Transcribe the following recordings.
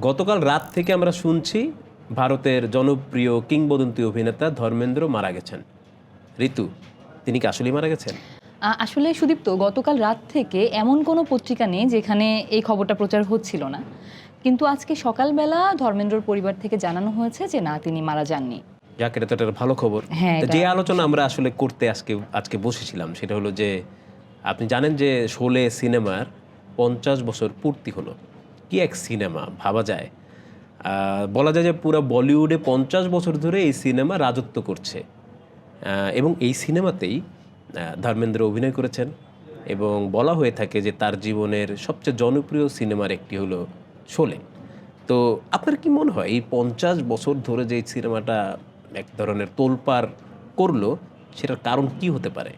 গতকাল রাত থেকে আমরা শুনছি ভারতের জনপ্রিয় কিংবদন্তি অভিনেতা ধর্মেন্দ্র মারা গেছেন। ঋতু তিনি কি আসলেই মারা গেছেন? আসলে সুদীপ্ত গতকাল রাত থেকে এমন কোনো পত্রিকা নেই যেখানে এই খবরটা প্রচার হচ্ছিল না। কিন্তু আজকে সকালবেলা ধর্মেন্দ্রর পরিবার থেকে জানানো হয়েছে যে না তিনি মারা যাননি। যাক এটা তো একটা ভালো খবর। হ্যাঁ, যে আলোচনা আমরা আসলে করতে আজকে আজকে বসেছিলাম সেটা হলো যে আপনি জানেন যে শোলে সিনেমার পঞ্চাশ বছর পূর্তি হলো। কি এক সিনেমা ভাবা যায়? বলা যায় যে পুরো বলিউডে পঞ্চাশ বছর ধরে এই সিনেমা রাজত্ব করছে। এবং এই সিনেমাতেই ধর্মেন্দ্র অভিনয় করেছেন এবং বলা হয়ে থাকে যে তার জীবনের সবচেয়ে জনপ্রিয় সিনেমার একটি হলো শোলে। তো আপনার কি মনে হয় এই পঞ্চাশ বছর ধরে যে সিনেমাটা এক ধরনের তোলপাড় করল সেটার কারণ কি হতে পারে?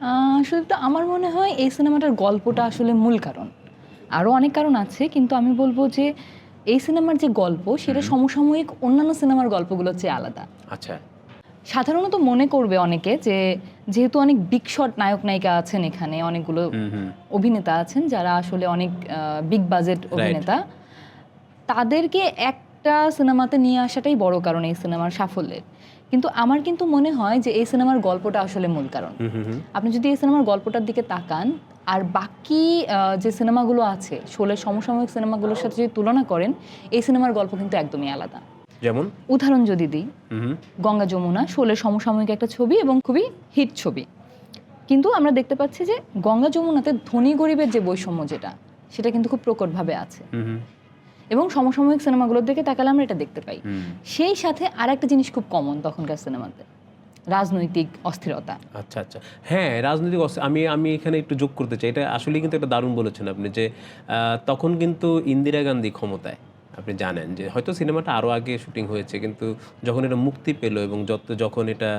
আহ, তো আমার মনে হয় এই সিনেমাটার গল্পটা আসলে মূল কারণ। আরও অনেক কারণ আছে কিন্তু আমি বলব যে এই সিনেমার যে গল্প সেটা সমসাময়িক অন্যান্য সিনেমার গল্পগুলোর চেয়ে আলাদা। আচ্ছা। সাধারণত মনে করবে অনেকে যে যেহেতু অনেক বিগ শট নায়ক নায়িকা আছেন এখানে অনেকগুলো অভিনেতা আছেন যারা আসলে অনেক বিগ বাজেট অভিনেতা তাদেরকে একটা সিনেমাতে নিয়ে আসাটাই বড় কারণ এই সিনেমার সাফল্যের। কিন্তু আমার কিন্তু মনে হয় যে এই সিনেমার গল্পটা আসলে মূল কারণ। আপনি যদি এই সিনেমার গল্পটার দিকে তাকান আর বাকি যে সিনেমাগুলো আছে শোলের সমসাময়িক সিনেমাগুলোর সাথে যদি তুলনা করেন এই সিনেমার গল্প কিন্তু একদমই আলাদা। যেমন? উদাহরণ যদি দিই গঙ্গা যমুনা শোলের সমসাময়িক একটা ছবি এবং খুবই হিট ছবি। কিন্তু আমরা দেখতে পাচ্ছি যে গঙ্গা যমুনাতে ধনী গরিবের যে বৈষম্য যেটা সেটা কিন্তু খুব প্রকটভাবে আছে। এবং সমসাময়িক সিনেমাগুলোর দিকে তাকালে আমরা এটা দেখতে পাই। সেই সাথে আর একটা জিনিস খুব কমন তখনকার সিনেমাতে রাজনৈতিক অস্থিরতা। আচ্ছা আচ্ছা। হ্যাঁ রাজনৈতিক আমি আমি এখানে একটু যোগ করতে চাই। এটা আসলে কিন্তু একটা দারুণ বলেছেন আপনি যে তখন কিন্তু ইন্দিরা গান্ধী ক্ষমতায় আপনি জানেন যে হয়তো সিনেমাটা আরও আগে শুটিং হয়েছে কিন্তু যখন এটা মুক্তি পেল এবং যত যখন এটা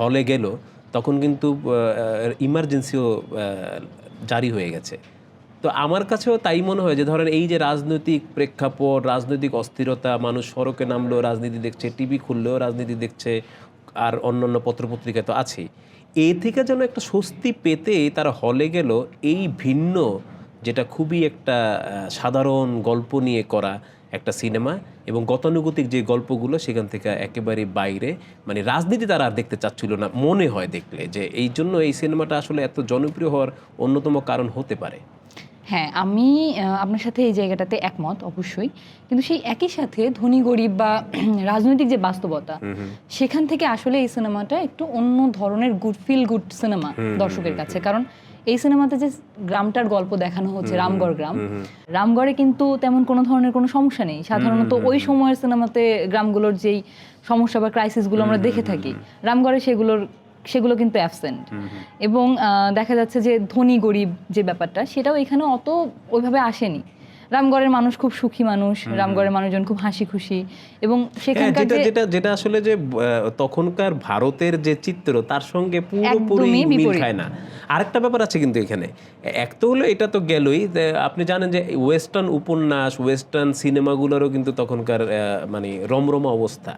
হলে গেল তখন কিন্তু ইমার্জেন্সিও জারি হয়ে গেছে। তো আমার কাছেও তাই মনে হয় যে ধরেন এই যে রাজনৈতিক প্রেক্ষাপট, রাজনৈতিক অস্থিরতা, মানুষ সড়কে নামলো, রাজনীতি দেখছে, টিভি খুললেও রাজনীতি দেখছে, আর অন্যান্য পত্রপত্রিকা তো আছেই। এ থেকে যেন একটা স্বস্তি পেতে তারা হলে গেল এই ভিন্ন, যেটা খুবই একটা সাধারণ গল্প নিয়ে করা একটা সিনেমা এবং গতানুগতিক যে গল্পগুলো সেখান থেকে একেবারে বাইরে মানে রাজনীতি তারা আর দেখতে চাচ্ছিল না, মনে হয় দেখলে, যে এই জন্য এই সিনেমাটা আসলে এত জনপ্রিয় হওয়ার অন্যতম কারণ হতে পারে। হ্যাঁ আমি আপনার সাথে এই জায়গাটাতে একমত অবশ্যই। কিন্তু সেই একই সাথে ধনী গরিব বা রাজনৈতিক যে বাস্তবতা সেখান থেকে আসলে এই সিনেমাটা একটু অন্য ধরনের গুড ফিল গুড সিনেমা দর্শকের কাছে। কারণ এই সিনেমাতে যে গ্রামটার গল্প দেখানো হচ্ছে রামগড় গ্রাম রামগড়ে কিন্তু তেমন কোনো ধরনের কোনো সমস্যা নেই। সাধারণত ওই সময়ের সিনেমাতে গ্রামগুলোর যেই সমস্যা বা ক্রাইসিসগুলো আমরা দেখে থাকি রামগড়ে সেগুলোর সেগুলো কিন্তু অ্যাবসেন্ট এবং দেখা যাচ্ছে যে ধনী গরিব যে ব্যাপারটা সেটাও এখানে অত ওইভাবে আসেনি। রামগড়ের মানুষ খুব সুখী মানুষ রামগড়ের মানুষজন খুব হাসি খুশি এবং হ্যাঁ সেখানকার যেটা যেটা আসলে যে তখনকার ভারতের যে চিত্র তার সঙ্গে পুরোপুরি মিল খায় না। আরেকটা ব্যাপার আছে কিন্তু এখানে। এক তো হলো এটা তো গেলই আপনি জানেন যে ওয়েস্টার্ন উপন্যাস ওয়েস্টার্ন সিনেমাগুলোরও কিন্তু তখনকার মানে রমরমা অবস্থা।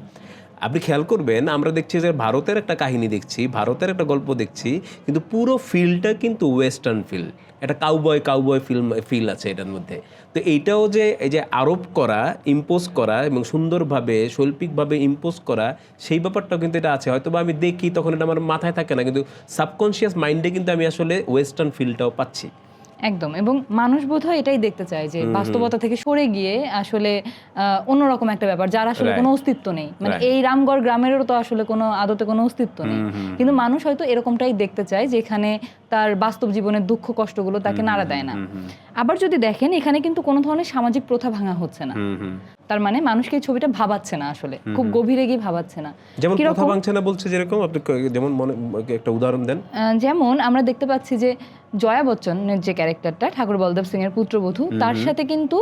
আপনি খেয়াল করবেন, আমরা দেখছি যে ভারতের একটা কাহিনী দেখছি, ভারতের একটা গল্প দেখছি, কিন্তু পুরো ফিল্ডটা কিন্তু ওয়েস্টার্ন ফিল্ড একটা কাউবয় কাউবয় ফিল্ম ফিল আছে এটার মধ্যে। তো এইটাও যে, এই যে আরোপ করা ইম্পোজ করা এবং সুন্দরভাবে, শৈল্পিকভাবে ইম্পোজ করা, সেই ব্যাপারটাও কিন্তু এটা আছে। হয়তো বা আমি দেখি, তখন এটা আমার মাথায় থাকে না, কিন্তু সাবকনশিয়াস মাইন্ডে কিন্তু আমি আসলে ওয়েস্টার্ন ফিলটাও পাচ্ছি। একদম এবং মানুষ বোধহয় এটাই দেখতে চায় যে বাস্তবতা থেকে সরে গিয়ে আসলে আহ, অন্যরকম একটা ব্যাপার যার আসলে কোনো অস্তিত্ব নেই। মানে এই রামগড় গ্রামেরও তো আসলে কোনো আদতে কোনো অস্তিত্ব নেই। কিন্তু মানুষ হয়তো এরকমটাই দেখতে চায় যেখানে তার বাস্তব জীবনের দুঃখ কষ্টগুলো তাকে নাড়া দেয় না। আবার যদি দেখেন এখানে কিন্তু কোনো ধরনের সামাজিক প্রথা ভাঙা হচ্ছে না। তার মানে মানুষকে এই ছবিটা ভাবাচ্ছে না আসলে। খুব গভীরে গিয়ে ভাবাচ্ছে না। যেমন? কথা ভাঙছে না বলছে যেরকম আপনি যেমন মনে একটা উদাহরণ দেন। যেমন আমরা দেখতে পাচ্ছি যে জয়া বচ্চনের যে ক্যারেক্টারটা ঠাকুর বলদেব সিং এর পুত্রবধূ তার সাথে কিন্তু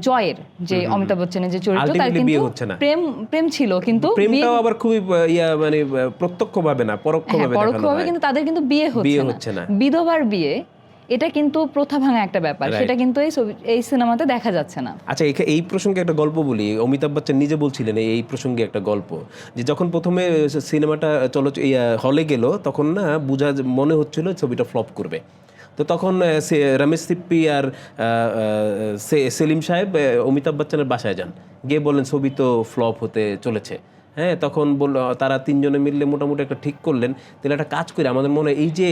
জয়ের যে অমিতাভ বচ্চনের যে চরিত্র তার কিন্তু। প্রেম প্রেম ছিল কিন্তু প্রেমটাও আবার খুবই ইয়া মানে না হ্যাঁ পরোক্ষভাবে দেখানো পরোক্ষভাবে কিন্তু তাদের কিন্তু বিয়ে হচ্ছে না। বিধবার বিয়ে এটা কিন্তু প্রথা ভাঙা একটা ব্যাপার। সেটা কিন্তু এই এই সিনেমাতে দেখা যাচ্ছে না। আচ্ছা এই প্রসঙ্গে একটা গল্প বলি। অমিতাভ বচ্চন নিজে বলছিলেন এই- এই প্রসঙ্গে একটা গল্প যে যখন প্রথমে সিনেমাটা চলো হলে গেল তখন না বোঝা মনে হচ্ছিল ছবিটা ফ্লপ করবে। তো তখন রমেশ সিপ্পি আর সেলিম সাহেব অমিতাভ বচ্চনের বাসায় যান। গিয়ে বললেন, ছবি তো ফ্লপ হতে চলেছে। হ্যাঁ তখন বলল, তারা তিনজনে মিললে মোটামুটি একটা ঠিক করলেন। তাহলে একটা কাজ করে, আমাদের মনে এই যে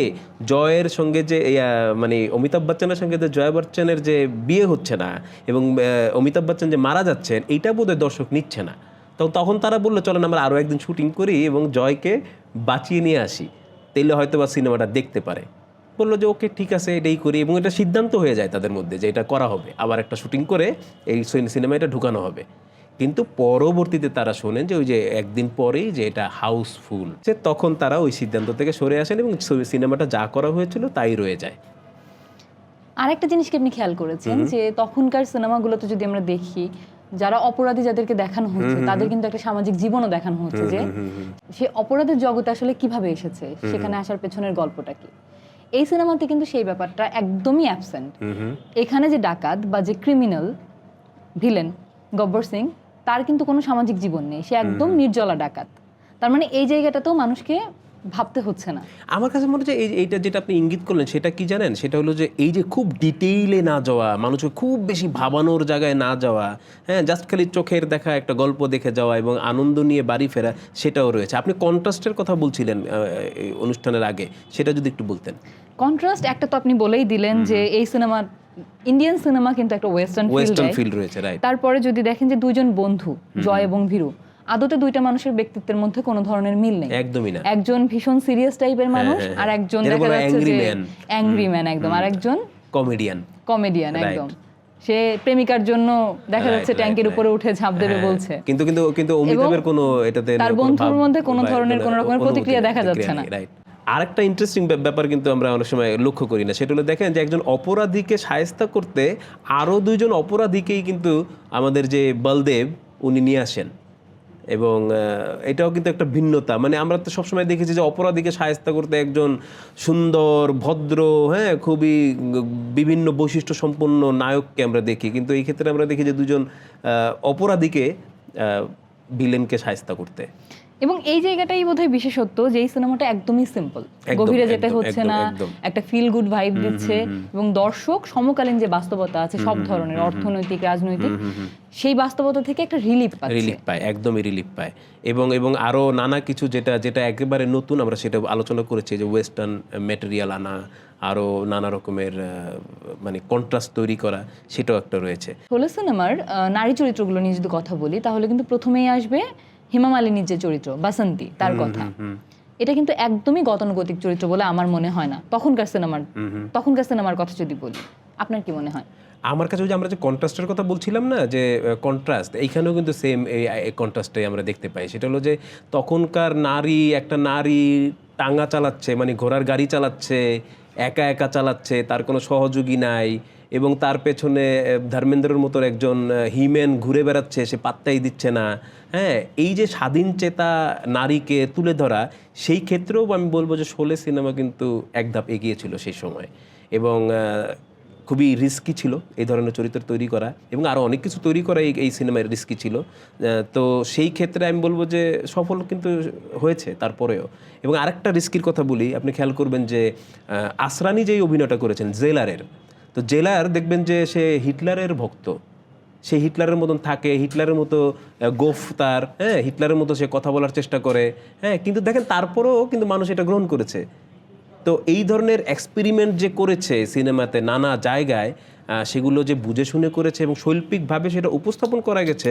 জয়ের সঙ্গে যে মানে অমিতাভ বচ্চনের সঙ্গে যে জয়া বচ্চনের যে বিয়ে হচ্ছে না, এবং অমিতাভ বচ্চন যে মারা যাচ্ছেন, এইটা বোধহয় দর্শক নিচ্ছে না। তো তখন তারা বলল, চলেন আমরা আরও একদিন শুটিং করি এবং জয়কে বাঁচিয়ে নিয়ে আসি। তাইলে হয়তো বা সিনেমাটা দেখতে পারে। বলল যে ওকে ঠিক আছে এটাই করি। এবং এটা সিদ্ধান্ত হয়ে যায় তাদের মধ্যে যে এটা করা হবে। আবার একটা শুটিং করে এই সিনেমা এটা ঢুকানো হবে। কিন্তু পরবর্তীতে তারা শোনেন যে ওই যে একদিন পরেই যে এটা হাউসফুল। যে তখন তারা ওই সিদ্ধান্ত থেকে সরে আসেন এবং সিনেমাটা যা করা হয়েছিল তাই রয়ে যায়। আরেকটা জিনিস কি আপনি খেয়াল করেছেন? যে তখনকার সিনেমাগুলোতে যদি আমরা দেখি যারা অপরাধী যাদেরকে দেখানো হচ্ছে তাদের কিন্তু একটা সামাজিক জীবনও দেখানো হচ্ছে যে সে অপরাধের জগতে আসলে কীভাবে এসেছে? সেখানে আসার পেছনের গল্পটা কি? এই সিনেমাতে কিন্তু সেই ব্যাপারটা একদমই অ্যাবসেন্ট এখানে যে ডাকাত বা যে ক্রিমিনাল ভিলেন গব্বর সিং তার কিন্তু কোনো সামাজিক জীবন নেই। সে একদম নির্জলা ডাকাত। তার মানে এই জায়গাটাতেও মানুষকে ভাবতে হচ্ছে না। আমার কাছে মনে হচ্ছে এই এইটা যেটা আপনি ইঙ্গিত করলেন সেটা কি জানেন? সেটা হলো যে এই যে খুব ডিটেইলে না যাওয়া মানুষকে খুব বেশি ভাবানোর জায়গায় না যাওয়া হ্যাঁ জাস্ট খালি চোখের দেখা একটা গল্প দেখে যাওয়া এবং আনন্দ নিয়ে বাড়ি ফেরা সেটাও রয়েছে। আপনি কন্ট্রাস্টের কথা বলছিলেন অনুষ্ঠানের আগে সেটা যদি একটু বলতেন। কন্ট্রাস্ট একটা তো আপনি বলেই দিলেন যে এই সিনেমা ইন্ডিয়ান সিনেমা কিন্তু একটা ওয়েস্টার্ন ওয়েস্টার্ন ফিল্ড রয়েছে রাইট তারপরে যদি দেখেন যে দুইজন বন্ধু জয় এবং ভীরু আদতে দুইটা মানুষের ব্যক্তিত্বের মধ্যে কোনো ধরনের মিল নেই। একদমই না। একজন ভীষণ সিরিয়াস টাইপের মানুষ হ্যাঁ, আর একজন দেখা যাচ্ছে যে। অ্যাংরি ম্যান একদম আর একজন কমেডিয়ান কমেডিয়ান একদম। সে প্রেমিকার জন্য দেখা যাচ্ছে ট্যাঙ্কের উপরে উঠে ঝাঁপ দেবে হ্যাঁ, বলছে। কিন্তু কিন্তু কিন্তু অমিতাভের কোনো এটাতে তার বন্ধুর মধ্যে কোনো ধরনের কোনো রকমের প্রতিক্রিয়া দেখা যাচ্ছে না। আরেকটা ইন্টারেস্টিং ব্যাপার কিন্তু আমরা অনেক সময় লক্ষ্য করি না। সেটা হলো দেখেন যে একজন অপরাধীকে সায়স্তা করতে আরও দুইজন অপরাধীকেই কিন্তু আমাদের যে বলদেব উনি নিয়ে আসেন। এবং এটাও কিন্তু একটা ভিন্নতা। মানে আমরা তো সবসময় দেখেছি যে অপরাধীকে সায়স্তা করতে একজন সুন্দর, ভদ্র হ্যাঁ খুবই বিভিন্ন বৈশিষ্ট্য সম্পন্ন নায়ককে আমরা দেখি। কিন্তু এই ক্ষেত্রে আমরা দেখি যে দুজন অপরাধীকে ভিলেনকে সায়স্তা করতে। এবং এই জায়গাটাই বোধহয় বিশেষত্ব যে এই সিনেমাটা একদমই সিম্পল গভীরে যেতে হচ্ছে না একটা ফিল গুড ভাইব দিচ্ছে এবং দর্শক সমকালীন যে বাস্তবতা আছে সব ধরনের অর্থনৈতিক রাজনৈতিক সেই বাস্তবতা থেকে একটা রিলিফ পাচ্ছে। রিলিফ পায় একদমই রিলিফ পায়। এবং এবং আরও নানা কিছু যেটা যেটা একেবারে নতুন আমরা সেটা আলোচনা করেছি যে ওয়েস্টার্ন ম্যাটেরিয়াল আনা আরও নানা রকমের মানে কন্ট্রাস্ট তৈরি করা সেটাও একটা রয়েছে। শোলে সিনেমার নারী চরিত্রগুলো নিয়ে যদি কথা বলি তাহলে কিন্তু প্রথমেই আসবে হেমা মালিনীর যে চরিত্র বাসন্তী তার কথা। এটা কিন্তু একদমই গতানুগতিক চরিত্র বলে আমার মনে হয় না। তখনকার সিনেমার তখনকার সিনেমার কথা যদি বলি আপনার কি মনে হয়? আমার কাছে যে আমরা যে কন্ট্রাস্টের কথা বলছিলাম না যে কন্ট্রাস্ট এইখানেও কিন্তু সেম এই কন্ট্রাস্টটাই আমরা দেখতে পাই। সেটা হলো যে তখনকার নারী একটা নারী টাঙ্গা চালাচ্ছে মানে ঘোড়ার গাড়ি চালাচ্ছে একা একা চালাচ্ছে তার কোনো সহযোগী নাই এবং তার পেছনে ধর্মেন্দ্রের মতো একজন হিমেন ঘুরে বেড়াচ্ছে, সে পাত্তাই দিচ্ছে না। হ্যাঁ এই যে স্বাধীন চেতা নারীকে তুলে ধরা, সেই ক্ষেত্রেও আমি বলব যে শোলে সিনেমা কিন্তু এক ধাপ এগিয়ে ছিল সেই সময়। এবং খুবই রিস্কি ছিল এই ধরনের চরিত্র তৈরি করা এবং আরও অনেক কিছু তৈরি করা এই এই সিনেমায় রিস্কি ছিল। তো সেই ক্ষেত্রে আমি বলব যে সফল কিন্তু হয়েছে তারপরেও। এবং আরেকটা রিস্কির কথা বলি, আপনি খেয়াল করবেন যে আসরানি যেই অভিনয়টা করেছেন, জেলারের তো জেলার দেখবেন যে সে হিটলারের ভক্ত। সে হিটলারের মতন থাকে হিটলারের মতো গোফ তার হ্যাঁ হিটলারের মতো সে কথা বলার চেষ্টা করে হ্যাঁ কিন্তু দেখেন তারপরেও কিন্তু মানুষ এটা গ্রহণ করেছে। তো এই ধরনের এক্সপেরিমেন্ট যে করেছে সিনেমাতে নানা জায়গায় সেগুলো যে বুঝে শুনে করেছে এবং শৈল্পিকভাবে সেটা উপস্থাপন করা গেছে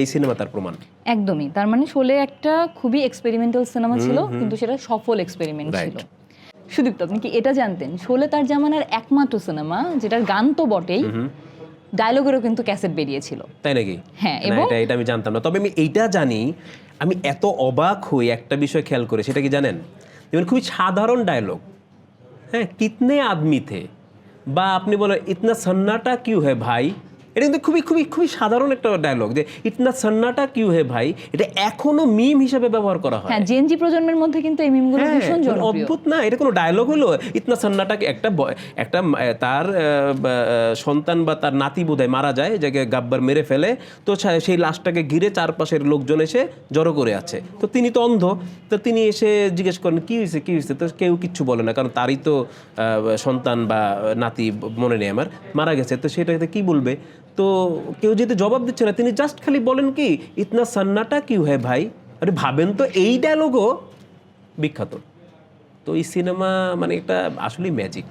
এই সিনেমা তার প্রমাণ। একদমই তার মানে শোলে একটা খুবই এক্সপেরিমেন্টাল সিনেমা ছিল কিন্তু সেটা সফল এক্সপেরিমেন্ট. ছিল। সুদীপ্ত আপনি কি এটা জানতেন? শোলে তার জামানার একমাত্র সিনেমা যেটার গান তো বটেই ডায়লগেরও কিন্তু ক্যাসেট বেরিয়েছিল। তাই নাকি? হ্যাঁ, এবং- এটা এটা আমি জানতাম না। তবে আমি এইটা জানি আমি এত অবাক হই একটা বিষয় খেয়াল করে সেটা কি জানেন? যেমন খুবই সাধারণ ডায়লগ। হ্যাঁ কিতনে আদমি থে? বা আপনি বলেন ইতনা সন্নাটা কিউ হ্যাঁ ভাই? এটা কিন্তু খুবই খুবই খুবই সাধারণ একটা ডায়লগ যে ইতনা সন্নাটা কিউ হে ভাই? এটা এখনও মিম হিসাবে ব্যবহার করা হয়। হ্যাঁ জেনজি প্রজন্মের মধ্যে কিন্তু এই মিমগুলো হ্যাঁ, ভীষণ মানে জনপ্রিয়। অদ্ভুত না এটা কোনো ডায়লগ হলো ইতনা সন্নাটাকে একটা একটা তার সন্তান বা তার নাতি বোধহয় মারা যায় যে গাব্বার মেরে ফেলে তো সেই লাশটাকে ঘিরে চারপাশের লোকজন এসে জড়ো করে আছে। তো তিনি তো অন্ধ তো তিনি এসে জিজ্ঞেস করেন কি হয়েছে কি হয়েছে তো কেউ কিচ্ছু বলে না কারণ তারই তো আহ, সন্তান বা নাতি মনে নেই আমার মারা গেছে। তো সেটাতে কি বলবে? তো কেউ যদি জবাব দিচ্ছে না, তিনি জাস্ট খালি বলেন কি, ইতনা সান্নাটা কিউ হ্যাঁ ভাই? আরে ভাবেন তো, এই ডায়লগও বিখ্যাত। তো এই সিনেমা মানে একটা আসলেই ম্যাজিক